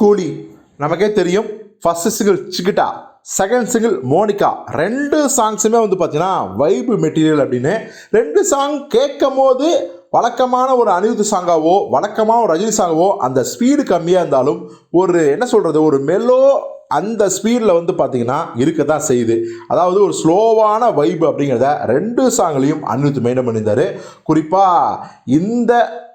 கூலி. நமக்கே தெரியும். ஃபர்ஸ்ட் சிங்கிள் சிக்கிட்டா செகண்ட் சிங்கிள் மோனிகா. ரெண்டு சாங்ஸுமே வந்து பார்த்தீங்கன்னா வைப்பு மெட்டீரியல் அப்படின்னு. ரெண்டு சாங் கேட்கும் போது வழக்கமான ஒரு அனிருத் சாங்காவோ வழக்கமான ஒரு ரஜினி சாங்காவோ அந்த ஸ்பீடு கம்மியாக இருந்தாலும் ஒரு என்ன சொல்கிறது ஒரு மெல்லோ அந்த ஸ்பீடில் வந்து பார்த்தீங்கன்னா இருக்க தான் செய்யுது. அதாவது ஒரு ஸ்லோவான வைப் அப்படிங்கிறத ரெண்டு சாங்லையும் அனிருத் மெயின்டைன் பண்ணியிருந்தாரு. குறிப்பாக இந்த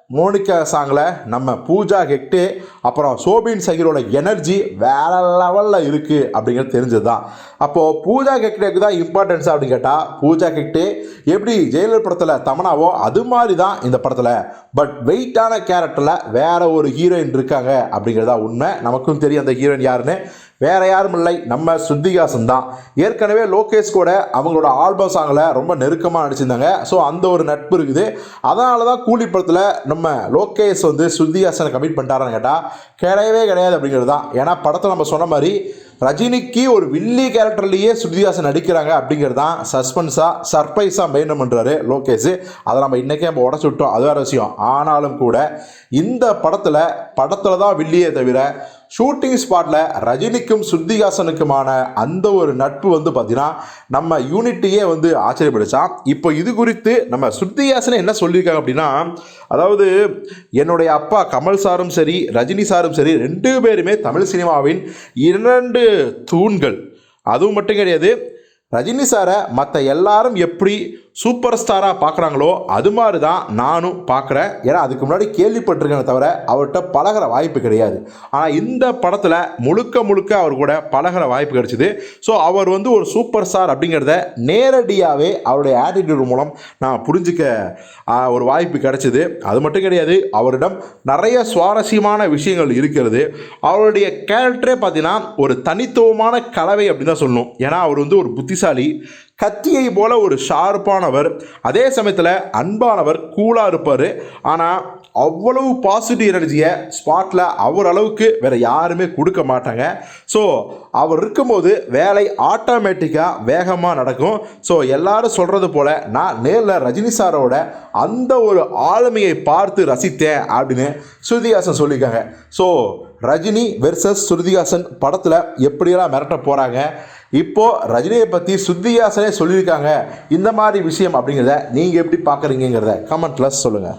மோனிகா சாங்கில் நம்ம பூஜா ஹெக்டே அப்புறம் சோபின் சகிரோட எனர்ஜி வேறு லெவலில் இருக்குது அப்படிங்கிறது தெரிஞ்சது தான் அப்போது பூஜா ஹெக்டேக்கு தான் இம்பார்ட்டன்ஸ் அப்படின்னு கேட்டால் பூஜா ஹெக்டே எப்படி ஜெயலலிதா படத்தில் தமனாவோ அது மாதிரி தான் இந்த படத்தில். பட் வெயிட்டான கேரக்டரில் வேறு ஒரு ஹீரோயின் இருக்காங்க அப்படிங்கிறதா உண்மை. நமக்கும் தெரியும் அந்த ஹீரோயின் யாருன்னு. வேற யாரும் இல்லை நம்ம சுத்திகாசன் தான் ஏற்கனவே லோகேஷ் கூட அவங்களோட ஆல்பம் சாங்கில் ரொம்ப நெருக்கமாக நடிச்சிருந்தாங்க. ஸோ அந்த ஒரு நட்பு இருக்குது. அதனால தான் கூலி படத்தில் நம்ம லோகேஷ் வந்து சுத்திகாசனை கமிட் பண்ணிட்டாரான்னு கேட்டால் கிடையவே கிடையாது அப்படிங்கிறது தான் ஏன்னா படத்தை நம்ம சொன்ன மாதிரி ரஜினிக்கு ஒரு வில்லி கேரக்டர்லேயே ஸ்ருதிஹாசன் நடிக்கிறாங்க அப்படிங்கிறது தான் சஸ்பென்ஸாக சர்ப்ரைஸாக மெயின்டைன் பண்ணுறாரு லோகேஷ். அதை நம்ம இன்றைக்கே நம்ம உடச்சு விட்டோம். அது வேறு விஷயம். ஆனாலும் கூட இந்த படத்தில் படத்தில் தான் வில்லியே தவிர ஷூட்டிங் ஸ்பாட்டில் ரஜினிக்கும் ஸ்ருதிஹாசனுக்குமான அந்த ஒரு நட்பு வந்து பார்த்தீங்கன்னா நம்ம யூனிட்டியே வந்து ஆச்சரியப்படுச்சான் இப்போ இது குறித்து நம்ம ஸ்ருதிஹாசன் என்ன சொல்லியிருக்காங்க அப்படின்னா அதாவது என்னுடைய அப்பா கமல் சாரும் சரி ரஜினி சாரும் சரி ரெண்டு பேருமே தமிழ் சினிமாவின் இரண்டு தூண்கள். அதுவும் மட்டும் கிடையாது ரஜினி சாரை மற்ற எல்லாரும் எப்படி சூப்பர் ஸ்டாராக பார்க்குறாங்களோ அது மாதிரி தான் நானும் பார்க்குறேன். ஏன்னா அதுக்கு முன்னாடி கேள்விப்பட்டிருக்கேனே தவிர அவர்கிட்ட பழகுற வாய்ப்பு கிடையாது. ஆனால் இந்த படத்தில் முழுக்க முழுக்க அவர் கூட பழகுற வாய்ப்பு கிடைச்சிது. ஸோ அவர் வந்து ஒரு சூப்பர் ஸ்டார் அப்படிங்கிறத நேரடியாகவே அவருடைய ஆட்டிடியூட் மூலம் நான் புரிஞ்சுக்க ஒரு வாய்ப்பு கிடைச்சிது. அது மட்டும் கிடையாது அவரிடம் நிறைய சுவாரஸ்யமான விஷயங்கள் இருக்கிறது. அவருடைய கேரக்டரே பார்த்தீங்கன்னா ஒரு தனித்துவமான கலவை அப்படின்னு தான் சொல்லணும். ஏன்னா அவர் வந்து ஒரு புத்திசாலி. கத்தியை போல ஒரு ஷார்ப்பானவர் அதே சமயத்தில் அன்பானவர் கூலாக இருப்பார். ஆனால் அவ்வளவு பாசிட்டிவ் எனர்ஜியை ஸ்பாட்டில் அவர் அளவுக்கு வேறு யாருமே கொடுக்க மாட்டாங்க. ஸோ அவர் இருக்கும்போது வேலை ஆட்டோமேட்டிக்காக வேகமாக நடக்கும். ஸோ எல்லாரும் சொல்கிறது போல் நான் நேரில் ரஜினி சாரோட அந்த ஒரு ஆளுமையை பார்த்து ரசித்தேன் அப்படின்னு ஸ்ருதிஹாசன் சொல்லியிருக்காங்க. ஸோ ரஜினி வெர்சஸ் ஸ்ருதிஹாசன் படத்தில் எப்படியெல்லாம் மிரட்ட போகிறாங்க இப்போது ரஜினியை பற்றி சுத்தியாசனே சொல்லியிருக்காங்க. இந்த மாதிரி விஷயம் அப்படிங்கிறத நீங்கள் எப்படி பார்க்குறீங்கிறத கமெண்ட்டில் சொல்லுங்கள்